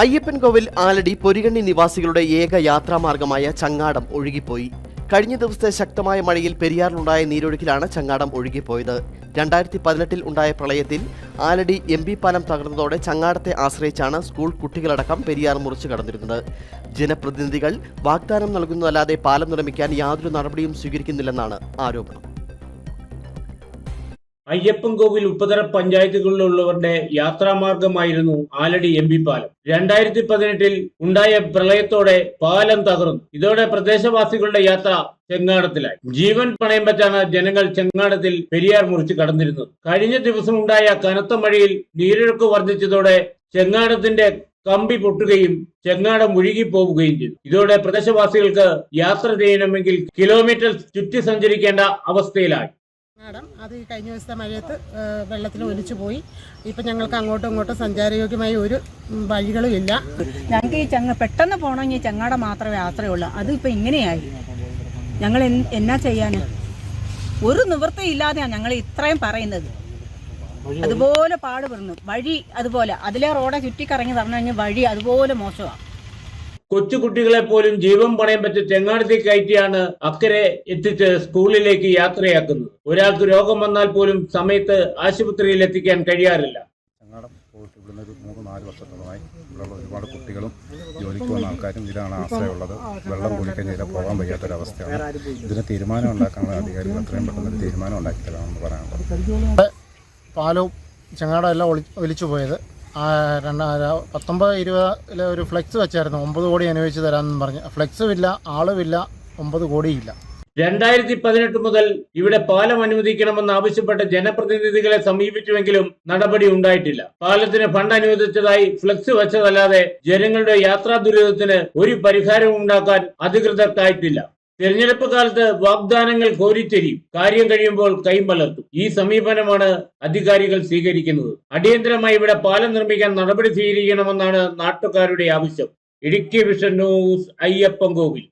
അയ്യപ്പൻകോവിൽ ആലടി പൊരികണ്ണി നിവാസികളുടെ ഏക യാത്രാമാർഗമായ ചങ്ങാടം ഒഴുകിപ്പോയി. കഴിഞ്ഞ ദിവസത്തെ ശക്തമായ മഴയിൽ പെരിയാറിലുണ്ടായ നീരൊഴുക്കിലാണ് ചങ്ങാടം ഒഴുകിപ്പോയത്. രണ്ടായിരത്തി പതിനെട്ടിൽ ഉണ്ടായ പ്രളയത്തിൽ ആലടി എം ബി പാലം തകർന്നതോടെ ചങ്ങാടത്തെ ആശ്രയിച്ചാണ് സ്കൂൾ കുട്ടികളടക്കം പെരിയാർ മുറിച്ചു കടന്നിരുന്നത്. ജനപ്രതിനിധികൾ വാഗ്ദാനം നൽകുന്നതല്ലാതെ പാലം നിർമ്മിക്കാൻ യാതൊരു നടപടിയും സ്വീകരിക്കുന്നില്ലെന്നാണ് ആരോപണം. അയ്യപ്പൻകോവിൽ ഉപ്പതര പഞ്ചായത്തുകളിലുള്ളവരുടെ യാത്രാമാർഗമായിരുന്നു ആലടി എം പി പാലം. രണ്ടായിരത്തി പതിനെട്ടിൽ ഉണ്ടായ പ്രളയത്തോടെ പാലം തകർന്നു. ഇതോടെ പ്രദേശവാസികളുടെ യാത്ര ചെങ്ങാടത്തിലായി. ജീവൻ പണയം വെച്ചാണ് ജനങ്ങൾ ചെങ്ങാടത്തിൽ പെരിയാർ മുറിച്ച് കടന്നിരുന്നത്. കഴിഞ്ഞ ദിവസം ഉണ്ടായ കനത്ത മഴയിൽ നീരൊഴുക്ക് വർദ്ധിച്ചതോടെ ചെങ്ങാടത്തിന്റെ കമ്പി പൊട്ടുകയും ചെങ്ങാടം ഒഴുകിപ്പോവുകയും ചെയ്തു. ഇതോടെ പ്രദേശവാസികൾക്ക് യാത്ര ചെയ്യണമെങ്കിൽ കിലോമീറ്റർ ചുറ്റി സഞ്ചരിക്കേണ്ട അവസ്ഥയിലായി. മാഡം അത് ഈ കഴിഞ്ഞ ദിവസത്തെ മഴയത്ത് വെള്ളത്തിൽ ഒലിച്ചു പോയി. ഇപ്പം ഞങ്ങൾക്ക് അങ്ങോട്ടും ഇങ്ങോട്ടും സഞ്ചാരയോഗ്യമായ ഒരു വഴികളും ഇല്ല. ഞങ്ങൾക്ക് ഈ ചങ്ങ പെട്ടെന്ന് പോകണമെങ്കിൽ ചങ്ങാട മാത്രമേ യാത്രയുള്ളൂ. അത് ഇപ്പം ഇങ്ങനെയായി. ഞങ്ങൾ എന്നാ ചെയ്യാന്? ഒരു നിവൃത്തിയില്ലാതെയാണ് ഞങ്ങൾ ഇത്രയും പറയുന്നത്. അതുപോലെ പാടുപെടുന്നു. വഴി അതുപോലെ. അതിലെ റോഡെ ചുറ്റിക്കറങ്ങി പറഞ്ഞു കഴിഞ്ഞാൽ വഴി അതുപോലെ മോശമാണ് കൊച്ചുകുട്ടികളെ പോലും ജീവൻ പണയം പറ്റി ചെങ്ങാടത്തി കയറ്റിയാണ് അക്കരെ എത്തിച്ച് സ്കൂളിലേക്ക് യാത്രയാക്കുന്നത്. ഒരാൾക്ക് രോഗം വന്നാൽ പോലും സമയത്ത് ആശുപത്രിയിൽ എത്തിക്കാൻ കഴിയാറില്ല. ചങ്ങാടം പോയിട്ട് ഇവിടുന്ന് ഒരു മൂന്ന് നാല് വർഷത്തോളമായി ഇവിടെയുള്ള ഒരുപാട് കുട്ടികളും ജോലിക്ക് വന്ന ആൾക്കാരും ഇതിലാണ് ആശ്രയമുള്ളത്. വെള്ളം കൂടിക്കഴിഞ്ഞാൽ ഇതിലെ പോകാൻ വയ്യാത്തൊരവസ്ഥയാണ്. ഇതിന് തീരുമാനം ഉണ്ടാക്കാനുള്ള അധികാരികൾ എത്രയും പെട്ടെന്ന് ഒരു തീരുമാനം ഉണ്ടാക്കി തരാമെന്ന് പറയാനുള്ളത് പാലവും ചങ്ങാടം എല്ലാം ഒളി ഒലിച്ചു പോയത്. രണ്ടാ പത്തൊമ്പത് ഇരുപതിലെ ഒരു ഫ്ലെക്സ് വെച്ചായിരുന്നു. ഒമ്പത് കോടി അനുവദിച്ചു തരാമെന്ന് പറഞ്ഞു. ഫ്ലെക്സും ഇല്ല ആളുമില്ല ഒമ്പത് കോടിയില്ല. രണ്ടായിരത്തി പതിനെട്ട് മുതൽ ഇവിടെ പാലം അനുവദിക്കണമെന്ന് ആവശ്യപ്പെട്ട് ജനപ്രതിനിധികളെ സമീപിച്ചുവെങ്കിലും നടപടി ഉണ്ടായിട്ടില്ല. പാലത്തിന് ഫണ്ട് അനുവദിച്ചതായി ഫ്ലക്സ് വെച്ചതല്ലാതെ ജനങ്ങളുടെ യാത്രാ ദുരിതത്തിന് ഒരു പരിഹാരവും ഉണ്ടാക്കാൻ അധികൃതർക്കായിട്ടില്ല. തെരഞ്ഞെടുപ്പ് കാലത്ത് വാഗ്ദാനങ്ങൾ കോരിത്തെരിയും. കാര്യം കഴിയുമ്പോൾ കൈമലർത്തും ഈ സമീപനമാണ് അധികാരികൾ സ്വീകരിക്കുന്നത്. അടിയന്തരമായി ഇവിടെ പാലം നിർമ്മിക്കാൻ നടപടി സ്വീകരിക്കണമെന്നാണ് നാട്ടുകാരുടെ ആവശ്യം. Idukki vision news Ayyappan Kovil.